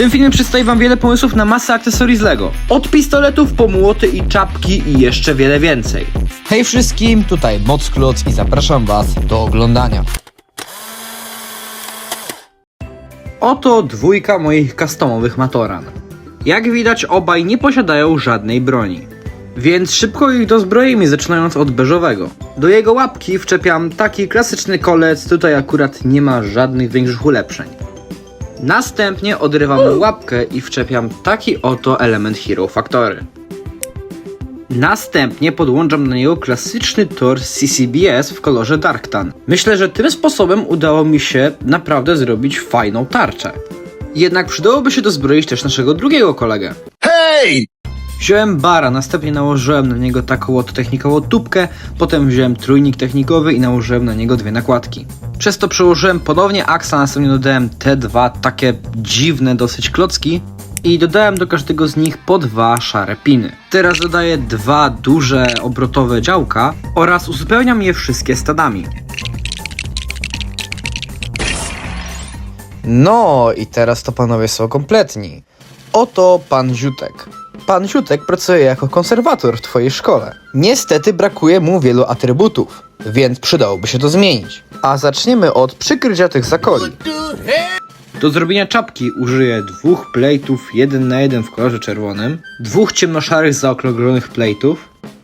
tym filmie przedstawię wam wiele pomysłów na masę akcesorii z Lego. Od pistoletów po młoty i czapki i jeszcze wiele więcej. Hej wszystkim, tutaj Moc Kloc i zapraszam was do oglądania. Oto dwójka moich customowych Matoran. Jak widać obaj nie posiadają żadnej broni. Więc szybko ich dozbroimy zaczynając od beżowego. Do jego łapki wczepiam taki klasyczny kolec, tutaj akurat nie ma żadnych większych ulepszeń. Następnie odrywam łapkę i wczepiam taki oto element Hero Factory. Następnie podłączam do niego klasyczny tor CCBS w kolorze Darktan. Myślę, że tym sposobem udało mi się naprawdę zrobić fajną tarczę. Jednak przydałoby się dozbroić też naszego drugiego kolegę. Hey! Wziąłem bara, następnie nałożyłem na niego taką oto technikową tubkę, potem wziąłem trójnik technikowy i nałożyłem na niego dwie nakładki. Przez to przełożyłem ponownie aksa, następnie dodałem te dwa takie dziwne dosyć klocki i dodałem do każdego z nich po dwa szare piny. Teraz dodaję dwa duże obrotowe działka oraz uzupełniam je wszystkie stadami. No i teraz to panowie są kompletni. Oto pan Ziutek. Pan Ziutek pracuje jako konserwator w twojej szkole. Niestety brakuje mu wielu atrybutów, więc przydałoby się to zmienić. A zaczniemy od przykrycia tych zakoli. Do zrobienia czapki użyję dwóch plate'ów 1 na 1 w kolorze czerwonym, dwóch ciemnoszarych zaokrąglonych plate'ów,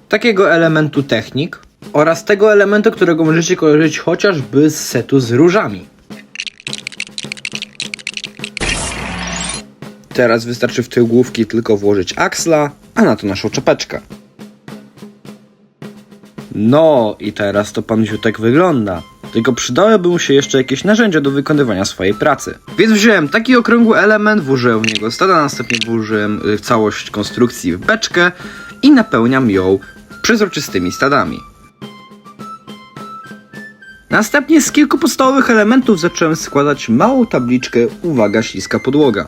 takiego elementu technik oraz tego elementu, którego możecie kojarzyć chociażby z setu z różami. Teraz wystarczy w tył główki tylko włożyć aksla, a na to naszą czapeczkę. No i teraz to pan Ziutek wygląda. Tylko przydałyby mu się jeszcze jakieś narzędzia do wykonywania swojej pracy. Więc wziąłem taki okrągły element, włożyłem w niego stada, następnie włożyłem y, całość konstrukcji w beczkę i napełniam ją przezroczystymi stadami. Następnie z kilku podstawowych elementów zacząłem składać małą tabliczkę Uwaga śliska podłoga.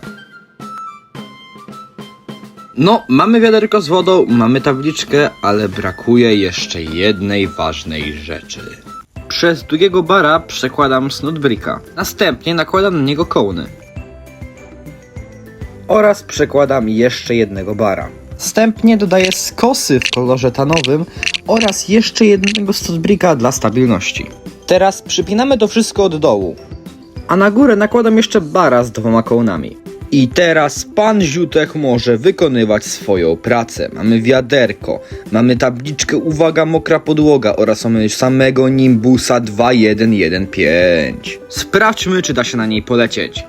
No, mamy wiaderko z wodą, mamy tabliczkę, ale brakuje jeszcze jednej ważnej rzeczy. Przez drugiego bara przekładam snotbricka. Następnie nakładam na niego kołny. Oraz przekładam jeszcze jednego bara. Wstępnie dodaję skosy w kolorze tanowym Oraz jeszcze jednego snotbricka dla stabilności. Teraz przypinamy to wszystko od dołu. A na górę nakładam jeszcze bara z dwoma kołnami. I teraz pan Ziutek może wykonywać swoją pracę. Mamy wiaderko, mamy tabliczkę Uwaga mokra podłoga oraz mamy samego Nimbusa 2115. Sprawdźmy, czy da się na niej polecieć.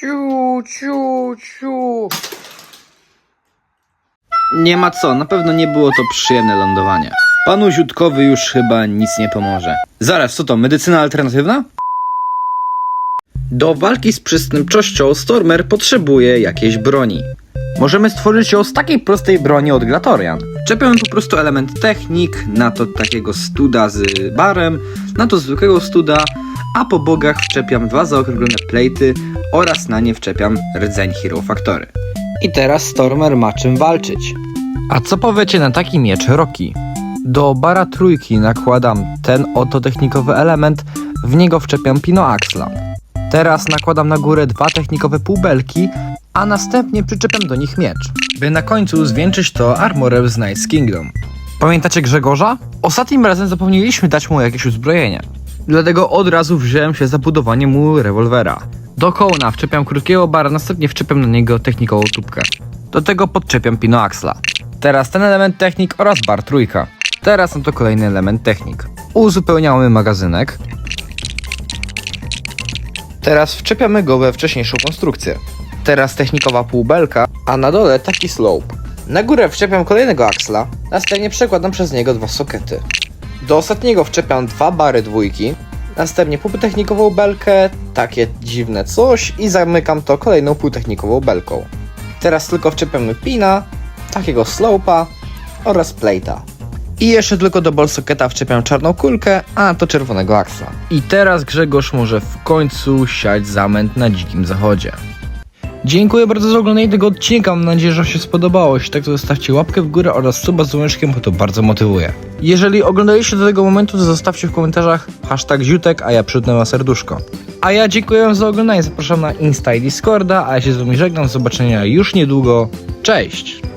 Ciu, ciu, ciu. Nie ma co, na pewno nie było to przyjemne lądowanie. Panu Ziutkowi już chyba nic nie pomoże. Zaraz, co to, medycyna alternatywna? Do walki z przestępczością Stormer potrzebuje jakiejś broni. Możemy stworzyć ją z takiej prostej broni od Glatorian. Czepiam po prostu element technik, na to takiego studa z barem, na to zwykłego studa, a po bogach wczepiam dwa zaokrąglone plejty oraz na nie wczepiam rdzeń Hero Factory. I teraz Stormer ma czym walczyć. A co powiecie na taki miecz Roki? Do bara trójki nakładam ten oto technikowy element, w niego wczepiam pinoaxla. Teraz nakładam na górę dwa technikowe półbelki, a następnie przyczepiam do nich miecz. by na końcu zwieńczyć to armorem z Night's Kingdom. Pamiętacie Grzegorza? Ostatnim razem zapomnieliśmy dać mu jakieś uzbrojenie. Dlatego od razu wziąłem się za budowanie mu rewolwera. Do kołna wczepiam krótkiego bara, następnie wczepiam na niego technikową tubkę. Do tego podczepiam pinoaxla. Teraz ten element technik oraz bar trójka. Teraz no to kolejny element technik. Uzupełniamy magazynek. Teraz wczepiamy go we wcześniejszą konstrukcję. Teraz technikowa półbelka, a na dole taki slope. Na górę wczepiam kolejnego axla, następnie przekładam przez niego dwa sokety. Do ostatniego wczepiam dwa bary dwójki, następnie półtechnikową belkę, takie dziwne coś i zamykam to kolejną półtechnikową belką. Teraz tylko wczepiamy pina, takiego slope'a oraz plate'a. I jeszcze tylko do ball socketa wczepiam czarną kulkę, a to czerwonego axla. I teraz Grzegorz może w końcu siać zamęt na dzikim zachodzie. Dziękuję bardzo za oglądanie tego odcinka, mam nadzieję, że się spodobało. Jeśli tak, to zostawcie łapkę w górę oraz suba z dzwoneczkiem, bo to bardzo motywuje. Jeżeli oglądaliście do tego momentu, to zostawcie w komentarzach hashtag ziutek, a ja przytnę na serduszko. A ja dziękuję za oglądanie, zapraszam na Insta i Discorda, a ja się z wami żegnam, do zobaczenia już niedługo. Cześć!